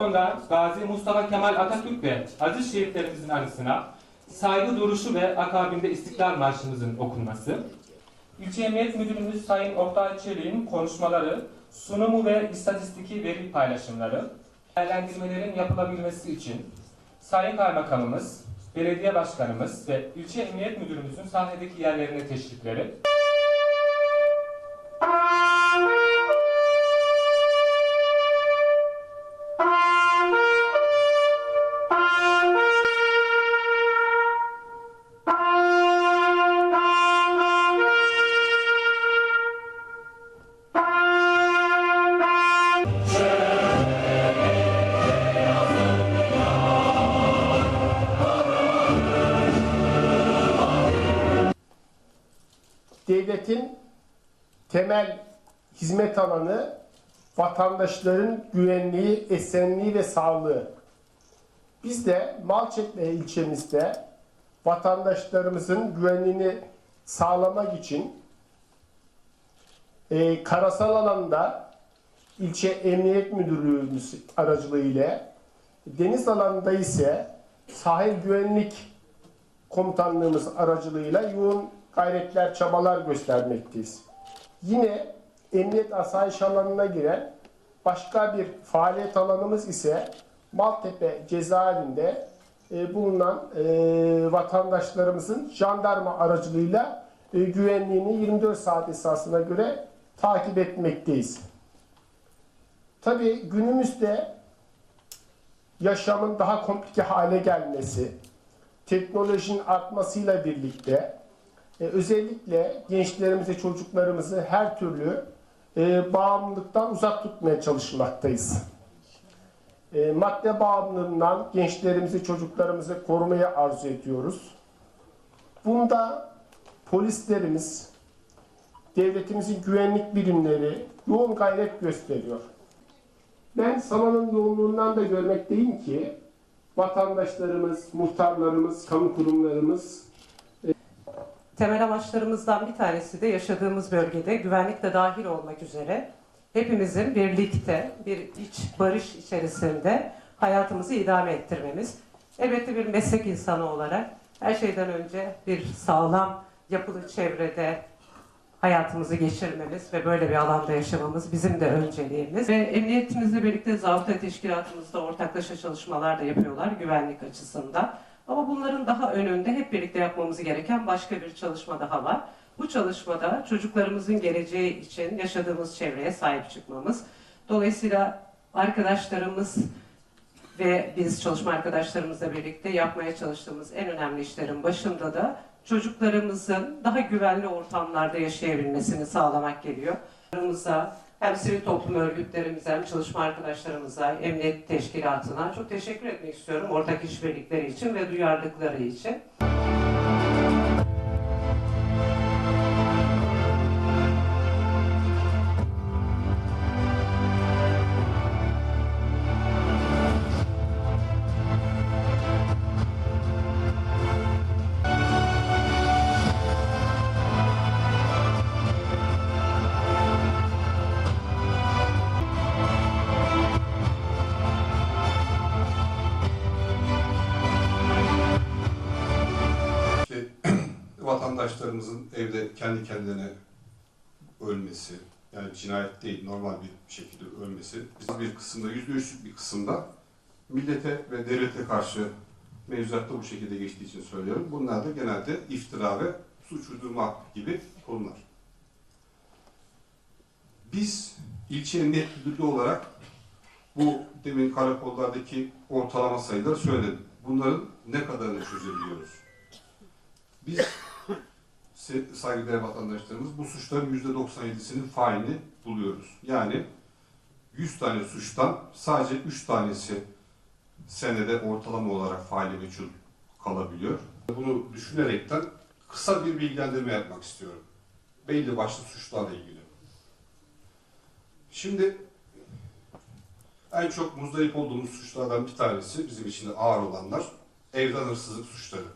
Sonra Gazi Mustafa Kemal Atatürk ve aziz şehitlerimizin anısına saygı duruşu ve akabinde İstiklal Marşımızın okunması, İlçe Emniyet Müdürümüz Sayın Oktay Çelik'in konuşmaları, sunumu ve istatistiki veri paylaşımları, değerlendirmelerin yapılabilmesi için Sayın Kaymakamımız, Belediye Başkanımız ve İlçe Emniyet Müdürümüzün sahnedeki yerlerine teşrifleri, devletin temel hizmet alanı vatandaşların güvenliği, esenliği ve sağlığı. Biz de Malçekme ilçemizde vatandaşlarımızın güvenliğini sağlamak için e, karasal alanda ilçe emniyet müdürlüğümüz aracılığıyla deniz alanında ise sahil güvenlik komutanlığımız aracılığıyla yoğun gayretler, çabalar göstermekteyiz. Yine emniyet asayiş alanına giren başka bir faaliyet alanımız ise Maltepe cezaevinde e, bulunan e, vatandaşlarımızın jandarma aracılığıyla e, güvenliğini 24 saat esasına göre takip etmekteyiz. Tabii günümüzde yaşamın daha komplike hale gelmesi, teknolojinin artmasıyla birlikte e, özellikle gençlerimizi, çocuklarımızı her türlü e, bağımlılıktan uzak tutmaya çalışmaktayız. E, madde bağımlılığından gençlerimizi, çocuklarımızı korumaya arzu ediyoruz. Bunda polislerimiz, devletimizin güvenlik birimleri yoğun gayret gösteriyor. Ben salonun yoğunluğundan da görmekteyim ki vatandaşlarımız, muhtarlarımız, kamu kurumlarımız Temel amaçlarımızdan bir tanesi de yaşadığımız bölgede güvenlik de dahil olmak üzere hepimizin birlikte bir iç barış içerisinde hayatımızı idame ettirmemiz. Elbette bir meslek insanı olarak her şeyden önce bir sağlam yapılı çevrede hayatımızı geçirmemiz ve böyle bir alanda yaşamamız bizim de önceliğimiz. Ve emniyetimizle birlikte zabıta teşkilatımızda ortaklaşa çalışmalar da yapıyorlar güvenlik açısından. Ama bunların daha önünde hep birlikte yapmamız gereken başka bir çalışma daha var. Bu çalışmada çocuklarımızın geleceği için yaşadığımız çevreye sahip çıkmamız. Dolayısıyla arkadaşlarımız ve biz çalışma arkadaşlarımızla birlikte yapmaya çalıştığımız en önemli işlerin başında da çocuklarımızın daha güvenli ortamlarda yaşayabilmesini sağlamak geliyor. Çocuklarımıza, hem sivil toplum örgütlerimize hem çalışma arkadaşlarımıza, emniyet teşkilatına çok teşekkür etmek istiyorum ortak işbirlikleri için ve duyarlılıkları için. Vatandaşlarımızın evde kendi kendilerine ölmesi, yani cinayet değil, normal bir şekilde ölmesi, biz bir kısımda, yüzde üçlük bir kısımda millete ve devlete karşı mevzuatta bu şekilde geçtiği için söylüyorum. Bunlar da genelde iftira ve suç uydurma gibi konular. Biz ilçe emniyet müdürlüğü olarak bu demin karakollardaki ortalama sayıları söyledim. Bunların ne kadarını çözebiliyoruz? Biz saygıdeğer vatandaşlarımız bu suçların yüzde 97'sinin failini buluyoruz. Yani 100 tane suçtan sadece 3 tanesi senede ortalama olarak faili meçhul kalabiliyor. Bunu düşünerekten kısa bir bilgilendirme yapmak istiyorum. Belli başlı suçlarla ilgili. Şimdi en çok muzdarip olduğumuz suçlardan bir tanesi bizim için ağır olanlar evden hırsızlık suçları.